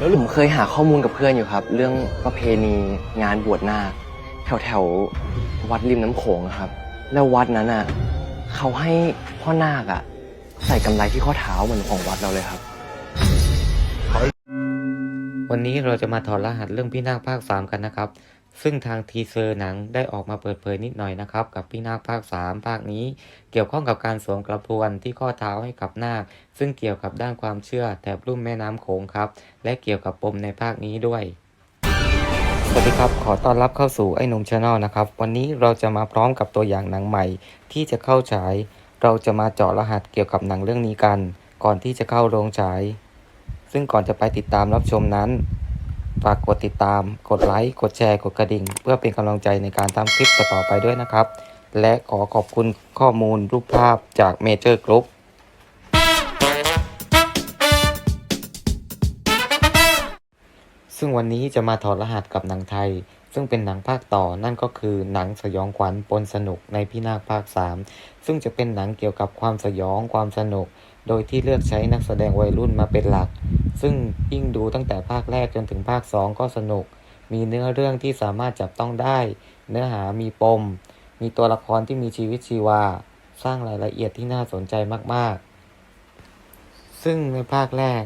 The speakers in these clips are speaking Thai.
แล้วผมเคยหาข้อมูลกับเพื่อนอยู่ครับ เรื่องประเพณีงานบวชนาคแถวแถวๆวัดริมน้ำโขงอะครับ แล้ววัดนั้นอะเขาให้พ่อนาคอะ ใส่กำไรที่ข้อเท้าเหมือนของวัดเราเลยครับ วันนี้เราจะมาถอดรหัสเรื่องพี่นาคภาค 3 กันนะครับ ซึ่งทางทีเซอร์หนังได้ออกมาเปิดเผยนิดหน่อยนะครับ กับพี่นาคภาค 3 ภาคนี้ เกี่ยวข้องกับการสวมกระพวนที่ข้อเท้าให้กับนาค ซึ่งเกี่ยวกับด้านความเชื่อแถบลุ่มแม่น้ำโขงครับ และเกี่ยวกับปมในภาคนี้ด้วยสวัสดีครับ ขอต้อนรับเข้าสู่ไอ้นุ่มชาแนลนะครับ วันนี้เราจะมาพร้อมกับตัวอย่างหนังใหม่ ที่จะเข้าฉาย เราจะมาเจาะรหัสเกี่ยวกับหนังเรื่องนี้กัน ก่อนที่จะเข้าโรงฉาย ซึ่งก่อนจะไปติดตามรับชมนั้น ฝากกดติดตาม กดไลค์ กดแชร์ กดกระดิ่ง เพื่อเป็นกำลังใจในการทำคลิปต่อๆไปด้วยนะครับ และขอขอบคุณข้อมูลรูปภาพจากเมเจอร์กรุ๊ปซึ่งวันนี้จะมาถอดรหัสกับหนังไทย ซึ่งเป็นหนังภาคต่อนั่นก็คือหนังสยองขวัญปนสนุกในพี่นาคภาค 3 ซึ่งจะเป็นหนังเกี่ยวกับความสยองความสนุก โดยที่เลือกใช้นักแสดงวัยรุ่นมาเป็นหลัก ซึ่งยิ่งดูตั้งแต่ภาคแรกจนถึงภาค 2 ก็สนุก มีเนื้อเรื่องที่สามารถจับต้องได้ เนื้อหามีปม มีตัวละครที่มีชีวิตชีวา สร้างรายละเอียดที่น่าสนใจมากๆ ซึ่งในภาคแรก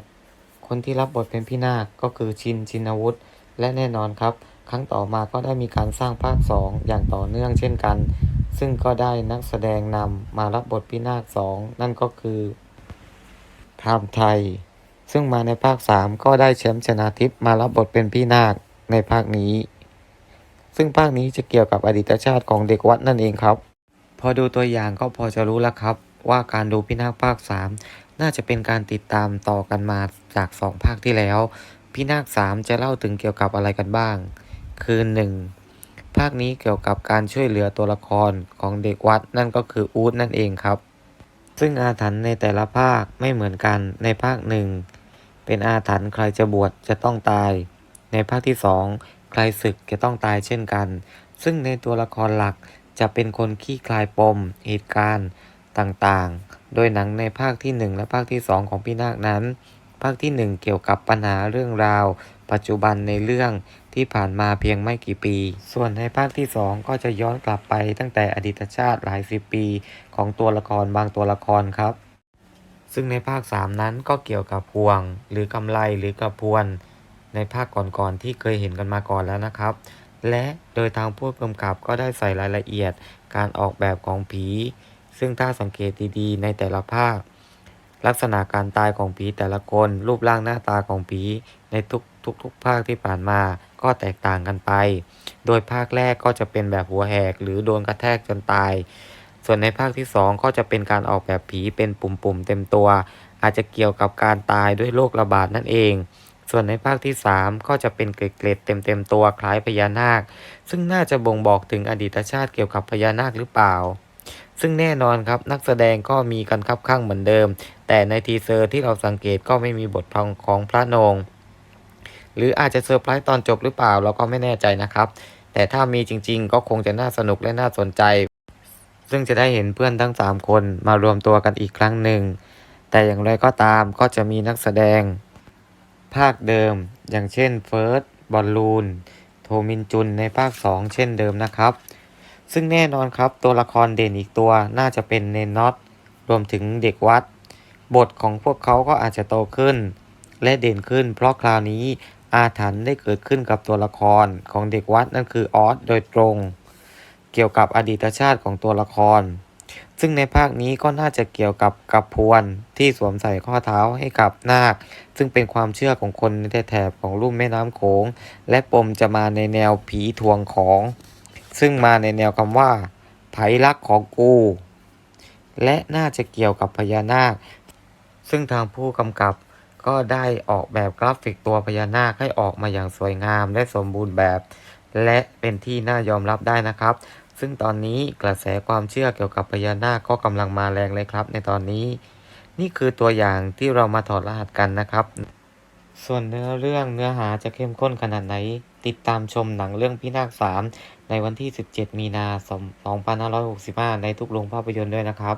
คนที่รับบทเป็นพี่นาคก็คือชินชินวุฒิและแน่นอนครับ ครั้งต่อมาก็ได้มีการสร้างภาค 2 อย่างต่อเนื่องเช่นกัน ซึ่งก็ได้นักแสดงนำมารับบทพี่นาค2นั่นก็คือ ไทม์ไทย ซึ่งมาในภาค 3 ก็ได้แชมป์ชนาทิพย์มารับบทเป็นพี่นาคในภาคนี้ ซึ่งภาคนี้จะเกี่ยวกับอดีตชาติของเด็กวัดนั่นเองครับ พอดูตัวอย่างก็พอจะรู้แล้วครับ ว่าการดูพี่นาคภาค 3 น่าจะเป็นการติดตามต่อกันมาจาก 2 ภาคที่แล้ว พี่นาค 3 จะเล่าถึงเกี่ยวกับอะไรกันบ้าง คือ 1. ภาคนี้เกี่ยวกับการช่วยเหลือตัวละครของเด็กวัดนั่นก็คืออู๊ดนั่นเองครับ ซึ่งอาถรรพ์ในแต่ละภาคไม่เหมือนกันในภาคหนึ่งเป็นอาถรรพ์ใครจะบวชจะต้องตาย ในภาคที่สองใครศึกจะต้องตายเช่นกัน ซึ่งในตัวละครหลักจะเป็นคนขี้คลายปมเหตุการณ์ต่างๆ โดยหนังในภาคที่ 1 และภาคที่ 2 ของพี่นาคนั้น ภาคที่ 1 เกี่ยวกับปัญหาเรื่องราว ปัจจุบันในเรื่อง ที่ผ่านมาเพียงไม่กี่ปี ส่วนในภาคที่ 2 ก็จะย้อนกลับไปตั้งแต่อดีตชาติหลายสิบปี ของตัวละครบางตัวละครครับ ซึ่งในภาค 3 นั้นก็เกี่ยวกับพวง หรือกำไลหรือกระพวน ในภาคก่อนๆที่เคยเห็นกันมาก่อนแล้วนะครับ และโดยทางผู้กำกับก็ได้ใส่รายละเอียดการออกแบบของผี ซึ่งถ้าสังเกตดีๆในแต่ละภาค ลักษณะการตายของผีแต่ละคน รูปร่างหน้าตาของผีในทุกทุกทุกภาคที่ผ่านมาก็แตกต่างกันไป โดยภาคแรกก็จะเป็นแบบหัวแหกหรือโดนกระแทกจนตาย ส่วนในภาคที่ 2 ก็จะเป็นการออกแบบผีเป็นปุ่มๆเต็มตัว อาจจะเกี่ยวกับการตายด้วยโรคระบาดนั่นเอง ส่วนในภาคที่ 3 ก็จะเป็นเกล็ดๆเต็มๆตัวคล้ายพญานาค ซึ่งน่าจะบ่งบอกถึงอดีตชาติเกี่ยวกับพญานาคหรือเปล่าซึ่งแน่นอนครับนักแสดงก็มีกันคับข้างเหมือนเดิม แต่ในทีเซอร์ที่เราสังเกตก็ไม่มีบทพองของพระนง หรืออาจจะเซอร์ไพรส์ตอนจบหรือเปล่าเราก็ไม่แน่ใจนะครับ แต่ถ้ามีจริงๆ ก็คงจะน่าสนุกและน่าสนใจ ซึ่งจะได้เห็นเพื่อนทั้ง 3 คนมารวมตัวกันอีกครั้งหนึ่ง แต่อย่างไรก็ตามก็จะมีนักแสดง ภาคเดิม อย่างเช่นเฟิร์สบอลลูนโทมินจุนในภาค 2 เช่นเดิมนะครับ ซึ่งแน่นอนครับตัวละครเด่นอีกตัวน่าจะเป็นเนนน็อตรวมถึงเด็กวัด บทของพวกเขาก็อาจจะโตขึ้น และเด่นขึ้น เพราะคราวนี้อาถรรพ์ได้เกิดขึ้นกับตัวละครของเด็กวัดนั่นคือออสโดยตรง เกี่ยวกับอดีตชาติของตัวละคร ซึ่งในภาคนี้ก็น่าจะเกี่ยวกับกับพวนที่สวมใส่ข้อเท้าให้กับนาค ซึ่งเป็นความเชื่อของคนในแถบของลุ่มแม่น้ำโขง และปมจะมาในแนวผีทวงของ ซึ่งมาในแนวคำว่าไผลักของกู และน่าจะเกี่ยวกับพญานาค ซึ่งทางผู้กำกับก็ได้ออกแบบกราฟิกตัวพญานาคให้ออกมาอย่างสวยงามและสมบูรณ์แบบ และเป็นที่น่ายอมรับได้นะครับ ซึ่งตอนนี้กระแสความเชื่อเกี่ยวกับพญานาคก็กำลังมาแรงเลยครับ ในตอนนี้ นี่คือตัวอย่างที่เรามาถอดรหัสกันนะครับ ส่วนเนื้อเรื่องเนื้อหาจะเข้มข้นขนาดไหน ติดตามชมหนังเรื่องพี่นาคสามในวันที่ 17 มีนาคม2565 ในทุกโรงภาพยนตร์ด้วยนะครับ